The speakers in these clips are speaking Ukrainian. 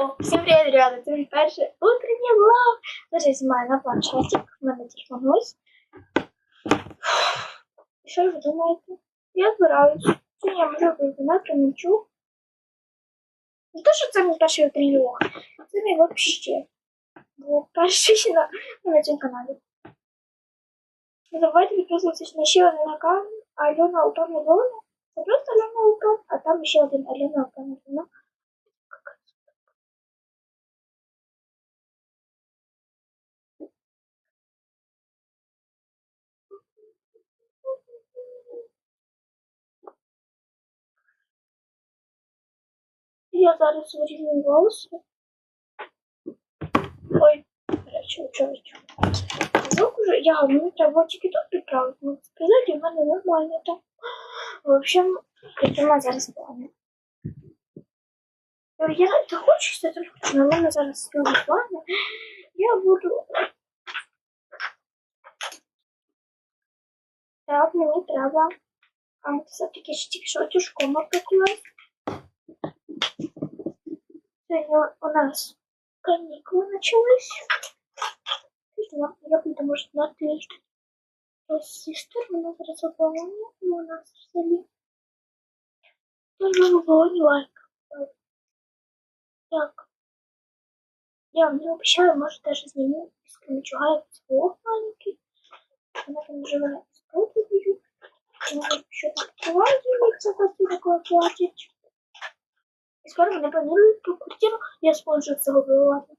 О, всім привіт, ребята! Це мій перший утренній влог. Зараз я знімаю на планшетик. У мене телефон ось. І Що ви думаєте? Я збираюсь. Сьогодні я можу вийти на Кременчук. Не то, що це мій перший утренній влог. Це мій вообще. Бо перший на, на цьому каналі. Не забувайте підписуватися на ще один аккаунт Альона Упорна Волна. Це просто Альона Упорна, а там ще один Альона Упорна Волна. Я зараз вирівнюю волоси. Ой, речі, чоловічу. Звук уже, я, мені треба тільки тут підправити, ну, сказати, в мене нормально так. В общем, яке в зараз плани. Я не хочу це хочу, але в мене зараз нові плани. Я буду... Так, мені треба антисептики, ще тільки що тюшком опекла. Сегодня у нас каникулы начались. Я, я буду, может, на. То сестер у нас разобрание, и у нас в селе. Тоже вогонь лайк. Так. Я вам не обещаю, может, даже сниму из Камичугая свой маленький. Она там живет с проповедью. Может, еще так платье, хотите такое платье. Скоро вони планують ту квартиру, я спонжу цього виводити.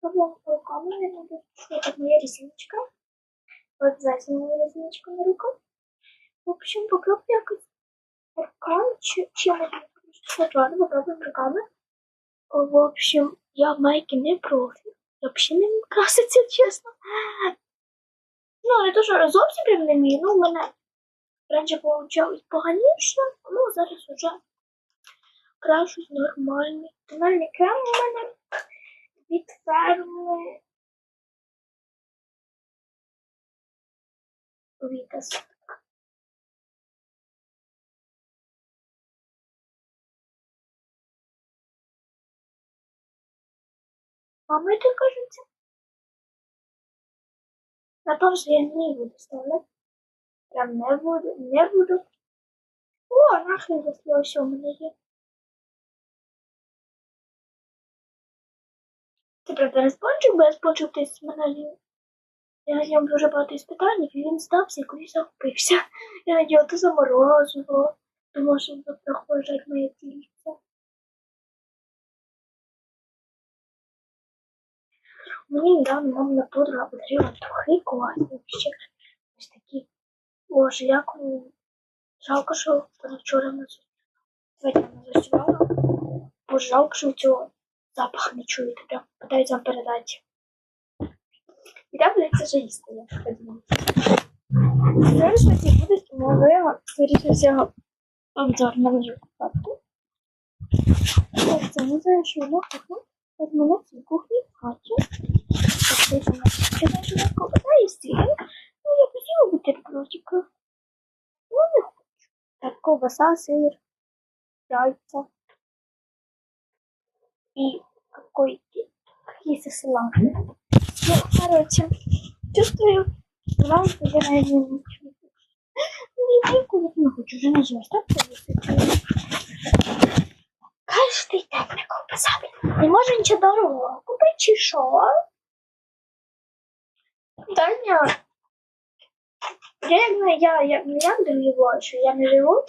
Потом руками я буду, что моя. Вот сзади моя ресничка на руках. В общем, попробуй якось руками, чем это что ладно, попробуем руками. В общем, я в майке не профи. Я вообще не краситься, чесно. Ну, не то, що зовсім прям не вмію, ну, в мене раніше получалось поганіше, ну, зараз уже крашусь нормально. Тональний крем у мене від ферми Вітас. Мама это кажется. На паузу я не буду ставити. Прям не буду, не буду. О, нахрен если у мене є. Це правда не спончик, бо я спончик той з мене. Я ньому дуже багато іспитань, і він здався і кудись захопився. Я на нього то заморозило, тому що він проходить моє тільце. Мені недавно мамина подруга подарила трохи класні ще ось такі. Боже, як. Жалко, що вчора в нас сьогодні. Боже, жалко, що цього запах не чуєте, прям пытаюсь вам передати. І так буде це вже їсти, я подумала. Зараз таки буде моя, скоріше всього, обзор на мою карту. Це знаю, що на кухню. От мене в кухні в хаті. Так, це у нас ще ковбаса і стіль. Ну, я хотіла бутербродика. Ну, не хочу. Так, ковбаса, сир, яйца и какой-то какие-то салаты. Ну, короче, чувствую, вам наверное ничего. Ну, я куда не хочу, уже нажимаешь, так? Каждый день на ковбаса. Не може нічого дорогого купити чи що? Таня, я, я, я, я, я думаю, що я не живу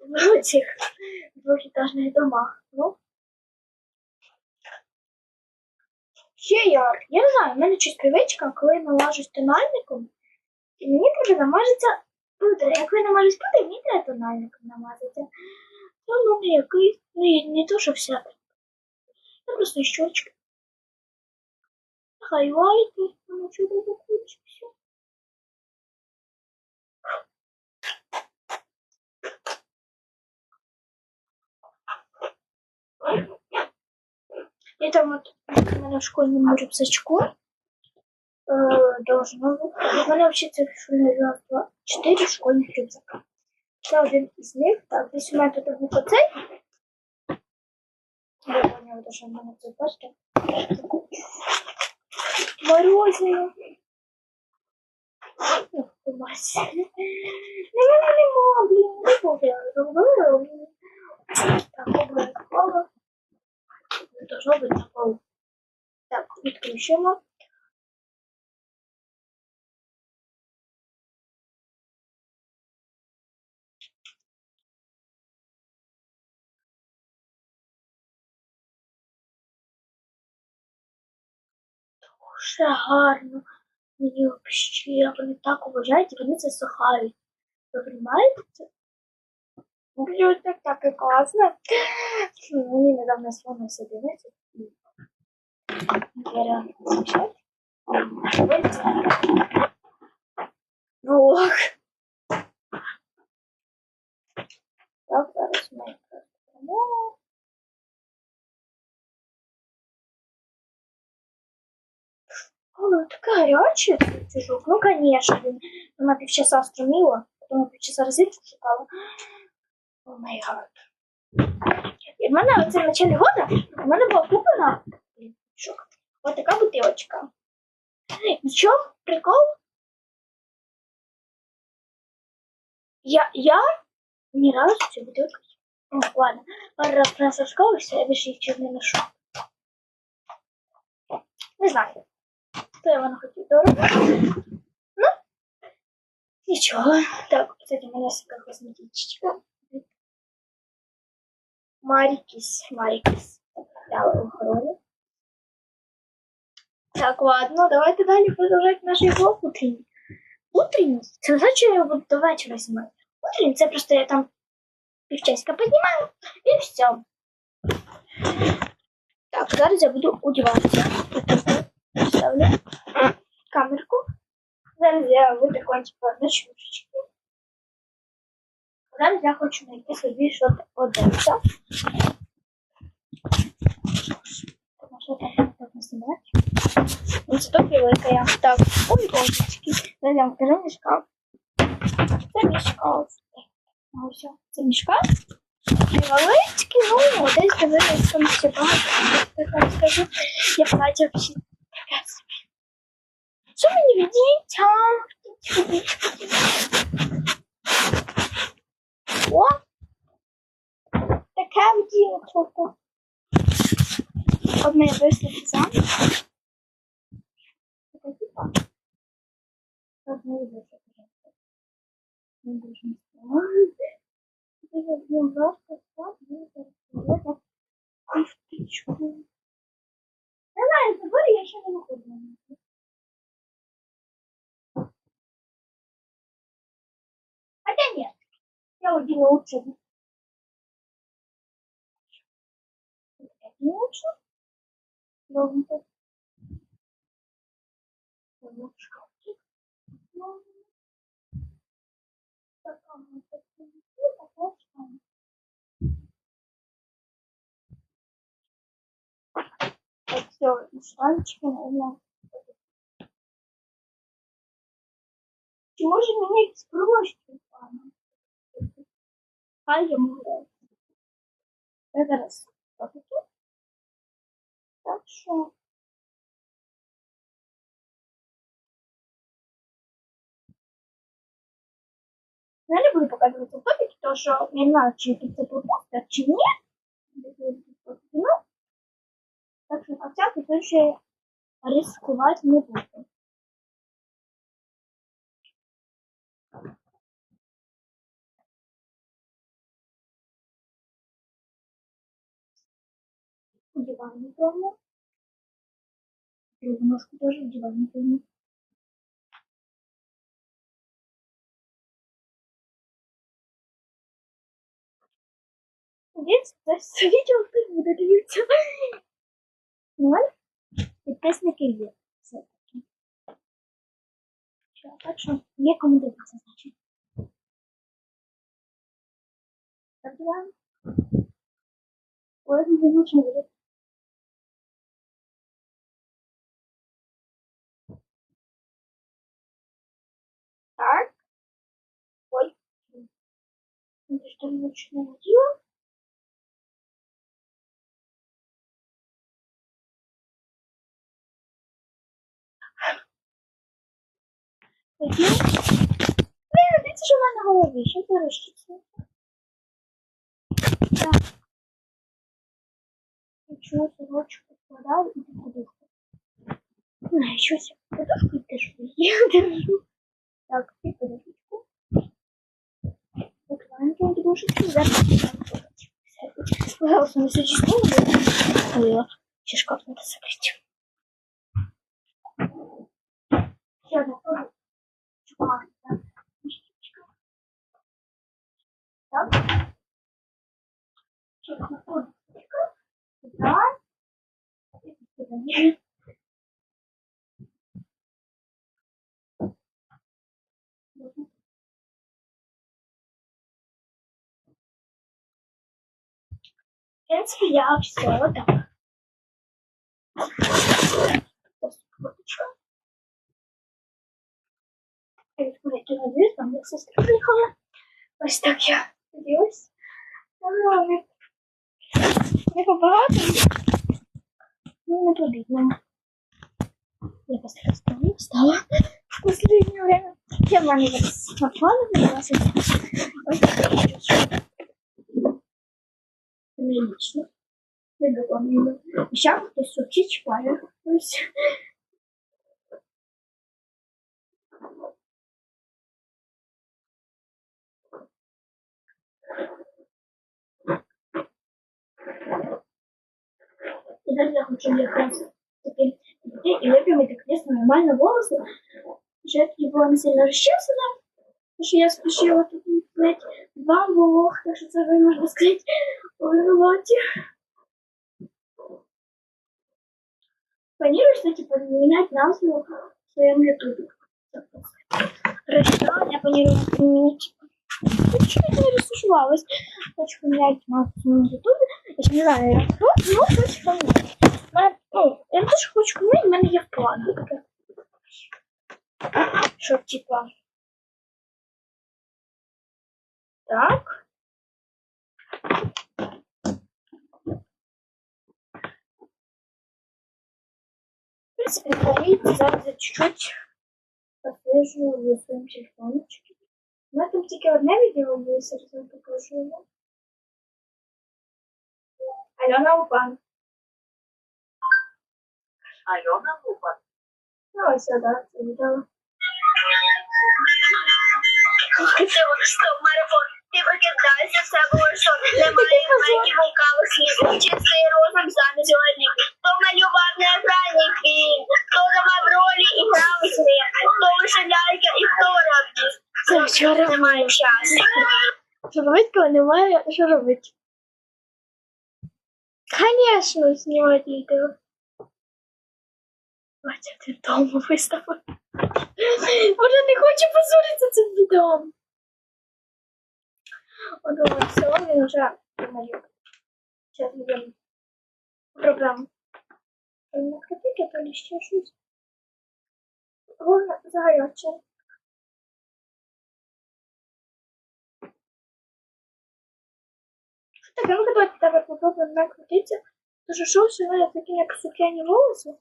в цих двохетажних домах. Ну, Ще я, я не знаю, в мене щось привичка, коли я налажусь тональником, і мені треба намазатися пудер. Як ви намажусь пудер, мені треба тональником намазатися. Ну, мене якийсь, ну, не то, що вся. Я просто щочки. Хайлайти, воно чудо закінчився. И Это вот на школьном рюкзачку э, должно быть. Должно вообще цифровизировать четыре школьных рюкзака. Еще из них. Так, здесь у меня тут буква С. Я понял, даже на цепочке. Морозиво. Ох, мать. Ну, я не могу, блин, не могу. Так, убрать голову. Обов'язково. Должно бути такого. Так, відключимо. Дуже гарно. Мені взагалі, вони так обожають, і вони це сухають. Ви це? Блін, так так і класно. Мені недавно слона все дивиться. Я реально замечаю. Влог. Так, зараз ми якраз беремо. О, така гаряча тяжок. Ну, конечно, блин. Вона півчаса струмила, потім півчаса розетку шукала. Май гад. І в мене оце в началі года, в мене була куплена. Ось така бутилочка. Що? Прикол? Я, я ні разу цю бутилку. О, ладно. Пару раз просовскалася, я більше їх не ношу. Не знаю. Хто я вона хотів дорого. Ну, нічого. Так, кстати, у мене така косметичка. Марикис, Марикис. Дала охорони. Так, ладно, давайте далі продовжувати наш блог утренній. Утренній? Це не значить, що я буду до вечора знімати. Утренній це просто я там півчаска піднімаю і все. Так, зараз я буду одягатися. Ставлю камерку. Зараз я витаку типу, ночнушечки. Зараз я хочу знайти собі щось одеться. Тому що так так не знімати. Ось тут велика я. Так, ой, божечки. Зараз я вам покажу мій шкаф. Це мій шкаф. А ось це мій шкаф. Невеличкий, ну, десь дивилась там ще багато. Я так скажу. Я платю всі. Що мені віддіть? О! Таке вділо Одне висловити заміж. Таке типа. Одне висловити. Не дуже не Я вділ важко, так, не зараз. Кофточку. Не знаю, заборі я ще не виходила. Хотя нет, я удивила лучше. Не лучше. Ловко. Ловушка. Все, шланчики, наверное. Чи може мені спрощити пана? Хай йому грає. Я зараз покажу. Так що. Я не буду показувати топіки, тому що я не знаю, чи це пропустять, чи ні. Так що на всякий случай ризикувати не буду. Диване прямо. Другу ножку тоже диване прямо. Десь це відео хтось буде дивитися. Ноль. Підписники є. Все-таки. Що, так що є кому дивитися. Так, диван. Ой, не можна международного дела Блін, де це ж у мене голові? Що перещиться? Так. Нічого, сорочку подав і подушку. Щось, подушку теж я держу. Так, ти подушку. Ту подушечку. Зараз Пожалуйста, не существует. Ще шкаф надо закрыть. Ще одна тоже. Шоколад, так. Так. Ще одна тоже. Принципе, я все так. Відкрити двір, там. Ось так я поділась. Не побагато. Ну, не побідно. Я просто стала в последнее время. Я мене зараз смартфон вилазить. Ось так. Прилично. Не допомогли. Ще хтось сучить чіпає. Ось. І зараз я хочу якраз таки піти і випрямити, звісно, нормально я тоді була не сильно розчесана, тому що я спішила тут навіть два волох, так що це ви можна сказати у роботі. Планирую, кстати, поменять назву в своем ютубе. Рассчитала, я планирую поменять. Ничего не рисовалась. Хочу поменять назву в своем ютубе. Я не знаю, як то, но хочу поменять. Ну, я теж хочу поменять, мене є в планах. таке. Типа... Так. В принципе, говорите, зараз я чуть-чуть посвежу в своем телефончике. У мене там тільки одне відео буде, зараз вам покажу його. Альона Упан. Альона Лупа. Ну, ось сюди, це відео. Стоп, марафон. Ти прокидаєшся, все було, що немає маленьких лукавих слів. Чистий розум саме сьогодні. Хто малював на екрані фільм, хто давав ролі і грав з ним, хто лише лялька і хто робить. Це вчора Немає часу. Коли немає, що робити? Конечно, знімати відео. Батя, ти вдома виставив. Боже, не хочу позоритися цим відео. Думаю, все, він вже малює. Зараз будемо проблему. Накрутити, то ли ще щось. Головне, загаряче. Так, ну давайте давай попробуем накрутиться. Потому что шоу все равно такие как сукяне волосы.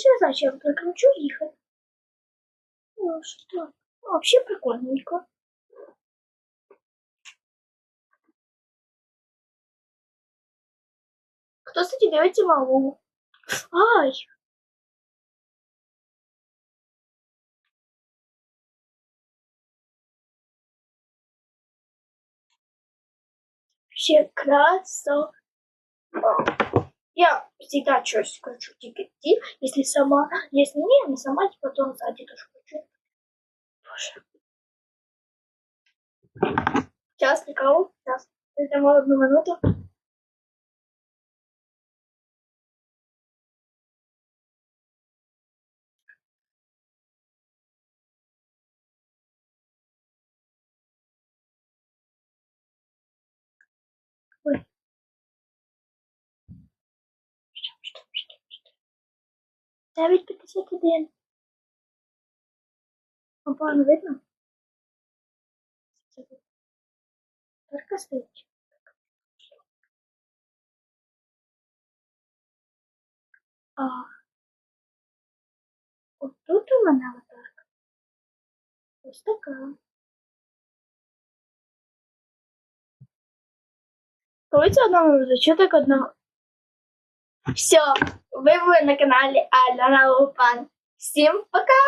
Еще не знаю, чем прокручу их. Ну что? Ну, вообще прикольненько. Кто, кстати, дивиться малу? Ай! Вообще красо. Я всегда что-то кручу тикети, если сама, если не, не сама, типа, то сзади тоже кручу. Боже. Сейчас, никого, сейчас. Это одну минуту. Навіть 51. Вам погано видно? Только стоїть. А от тут у мене отак. Ось така. Коли це одна минута? Так одна? Все ви були на каналі Альона Лупан. Всім пока!